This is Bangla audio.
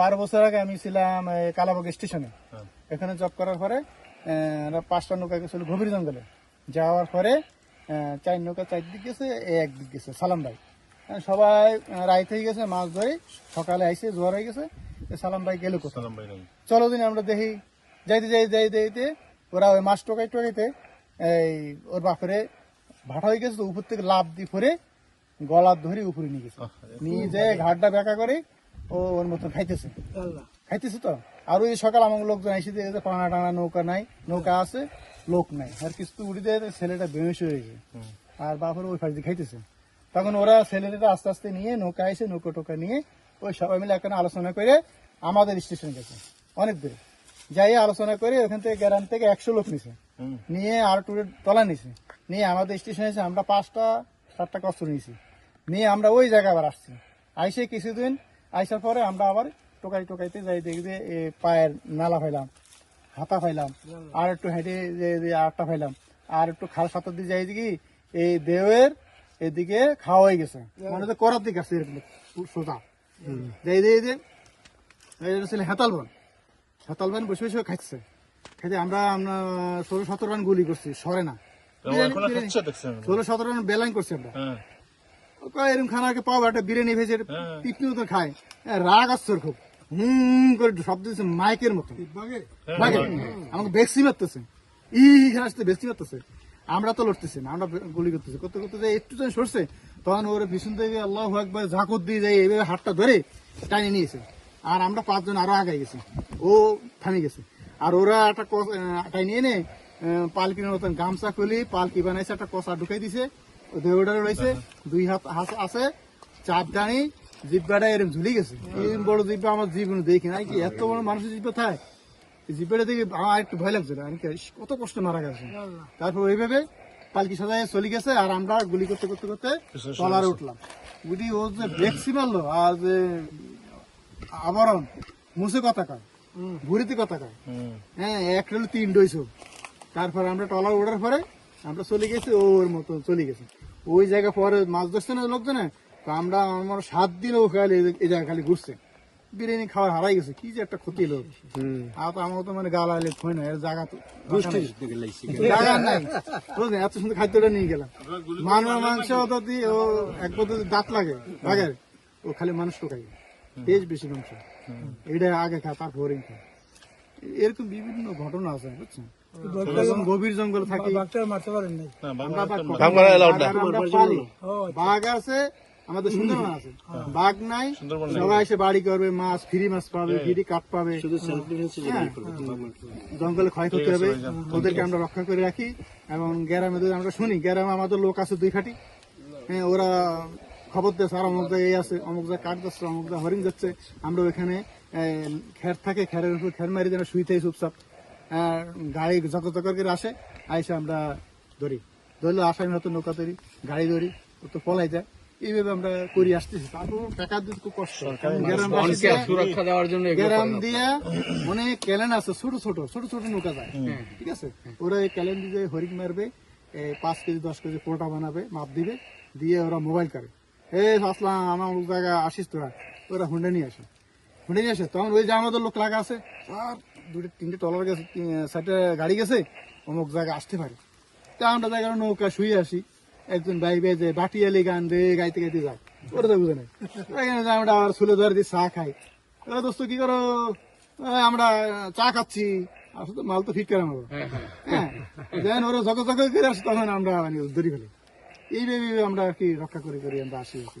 বারো বছর আগে আমি ছিলাম কালাবাগ স্টেশনে। হ্যাঁ। এখানে জব করার পরে পাঁচটা নৌকা গেছিল গভীর জঙ্গলে। যাওয়ার পরে চার নৌকা চারদিক গেছে একদিক গেছে সালাম ভাই। সবাই রাইতে গেছে মাছ ধরে সকালে আইসে জোয়ার হয়ে গেছে সালাম ভাই গেল সালাম ভাই চলো দিন আমরা দেখি যাইতে যাইতে যাই যাইতে ওরা ওই মাছ টোকাই টোকাইতে এই ওর বাপরে ভাটা হয়ে গেছে তো উপর থেকে লাভ দিয়ে পরে গলা ধরে উপরে নিয়ে গেছে। নিয়ে যেয়ে ঘাটটা বেঁকা করে ও ওর মতন খাইতেছে? খাইতেছে তো? আর ওই সকাল আমার লোকজন এসে দিয়ে গেছে পানা টানা নৌকা নাই নৌকা আছে লোক নাই। আর কিছু উড়ে দেয় ছেলেটা বেমস হয়ে গেছে। আর বাপরে ওই ফাঁস দিয়ে খাইতেছে। তখন ওরা ছেলেটা আস্তে আস্তে নিয়ে নৌকা এসে নৌকা টোকা নিয়ে ওই সবাই মিলে এখানে আলোচনা করে আমাদের স্টেশন গেছে। অনেক দূরে। যাই আলোচনা করে ওখান থেকে গ্রাম থেকে একশো লোক নিছে। নিয়ে আর টুরের তলা নিছে। নিয়ে আমাদের স্টেশনে এসে আমরা পাঁচটা সাতটা কষ্ট নিয়েছি নিয়ে আমরা ওই জায়গায় আবার আসছি। আইসে কিছুদিন আইসার পরে আমরা আবার টোকাই টোকাইতে যাই দেখি যে এ পায়ের নালা পাইলাম হাতা পাইলাম আর একটু হেঁটে আটটা পাইলাম আর একটু খাল সাঁতার দিয়ে যাই দেখি এই দেওয়ের এদিকে খাওয়া হয়ে গেছে। মানে তো করার দিকে এরকম সোজা। যাই দিয়ে যে ছিল হেতাল বন। হেতাল বন বসে বসে খাচ্ছে খাইতে আমরা আমরা ষোলো সতেরো রান গুলি করছি সরে না। ষোলো সতেরো রান বেলাইন করছি আমরা। হ্যাঁ। এরকম খানাকে পাও একটা বিরিয়ানি ভেজে হ্যাঁ। পিপনিও তো খায়। রাগ আসছে ওর খুব। হুম করে শব্দ দিচ্ছে মাইকের মতো। হ্যাঁ, আমাকে বেক্সি মারতেছে। ই এখানে আসতে বেক্সি মারতেছে। আমরা তো লড়তেছি না আমরা গুলি করতেছি। করতে করতে যে একটু যখন সরছে তখন ওর পিছন থেকে আল্লাহ একবার ঝাঁকর দিয়ে যাই এইভাবে হাতটা ধরে টানিয়ে নিয়েছে। আর আমরা পাঁচজন আরও আগাই গেছি। ও থামে গেছে। আর ওরা একটা টানিয়ে এনে আহ, পালকির মতন গামছা খুলি পালকি বানাইছে একটা কষা ঢুকাই দিছে। ও দেহটারে রয়েছে দুই হাত হাত আছে চাপ টানি জিব্বাটা এরকম ঝুলি গেছে। এই বড় জিব্বা আমার জীবনে দেখি নাই কি এত বড় মানুষের জিব্বা থাকে জিব্বাটা দেখে আমার একটু ভয় লাগছিল আমি কত কষ্ট মারা গেছে। তারপর ওইভাবে পালকি সাজায় চলে গেছে আর আমরা গুলি করতে করতে করতে তলারে উঠলাম। গুলি ও যে ভেক্সি মারলো আর যে আবরণ মুসে কথা কয় ঘুরিতে কথা কয়। হ্যাঁ এক তিন ডইছো তারপর আমরা টলার ওঠার পরে আমরা চলে গেছি ওর মতো চলে গেছি। ওই জায়গা পরে মাছ ধরছে না লোকজনে? তো আমরা আমার সাত দিন ও খালি এই জায়গা খালি ঘুরছে। বিরিয়ানি খাওয়ার হারাই গেছে কি যে একটা ক্ষতি হলো আর তো আমার তো মানে গাল আইলে থই না এর জায়গা তো জায়গা নাই। বুঝলেন? এত সুন্দর খাদ্যটা নিয়ে গেলাম। মানুষ মাংস তো ও এক পদ্ধতি দাঁত লাগে বাঘের ও খালি মানুষ তো খাই তেজ বেশি মাংস। এটা আগে খা তারপর খা। এরকম বিভিন্ন ঘটনা আছে বুঝছেন? গভীর জঙ্গল থাকি। না, আমরা বাংলা বাঘ আছে আমাদের সুন্দরবন আছে। বাঘ নাই সবাই এসে বাড়ি করবে মাছ ফ্রি মাছ পাবে ফ্রি কাঠ পাবে। হ্যাঁ। জঙ্গলে ক্ষয়ক্ষতি হবে। ওদেরকে আমরা রক্ষা করে রাখি। এবং গ্রামে আমরা শুনি গ্রামে আমাদের লোক আছে দুই খাটি। হ্যাঁ ওরা খবর দিচ্ছে আর অমুক জায়গায় আছে অমুক জায়গায় কাঠ যাচ্ছে অমুক জায়গায় হরিণ যাচ্ছে। আমরা ওইখানে খের থাকে খেরের উপর খের মারি যেন শুই থাকি চুপচাপ। গাড়ি জকর করে আসে আইসে আমরা ধরি। ধরলে আসামি হয়তো নৌকা ধরি গাড়ি ধরি ও তো পলাই যায়। এইভাবে আমরা করি আসতেছি। তারপর টাকা দিতে খুব কষ্ট। সুরক্ষা দেওয়ার জন্য গ্রাম দিয়ে অনেক ক্যালেন আছে ছোট ছোট ছোট ছোট নৌকা যায়। ঠিক আছে? ওরা এই ক্যালেন দিয়ে হরিক মারবে পাঁচ কেজি দশ কেজি পোটা বানাবে মাপ দিবে দিয়ে ওরা মোবাইল করে। এই আসলাম আমার অমুক জায়গায় আসিস তোরা ওরা হুন্ডা নিয়ে আসে। হুন্ডা নিয়ে আসে তখন ওই যে আমাদের লোক লাগা আছে আর দুটো তিনটে টলার গেছে সাইডে গাড়ি গেছে অমুক জায়গায় আসতে পারে। তা আমরা জায়গায় নৌকা শুয়ে আসি একজন ভাই ভাই যে গান রে গাইতে গাইতে যায় ওরা তো বুঝে নাই আমরা আবার ধরে দিয়ে চা খাই। ওরা দোস্ত কি করো? আমরা চা খাচ্ছি আসলে মাল তো ফিট করে আমাকে হ্যাঁ যেন ওরা জগ জগ করে আসে তখন আমরা মানে ধরি ফেলি। এইভাবে আমরা আর কি রক্ষা করে করে আমরা আসি আর কি।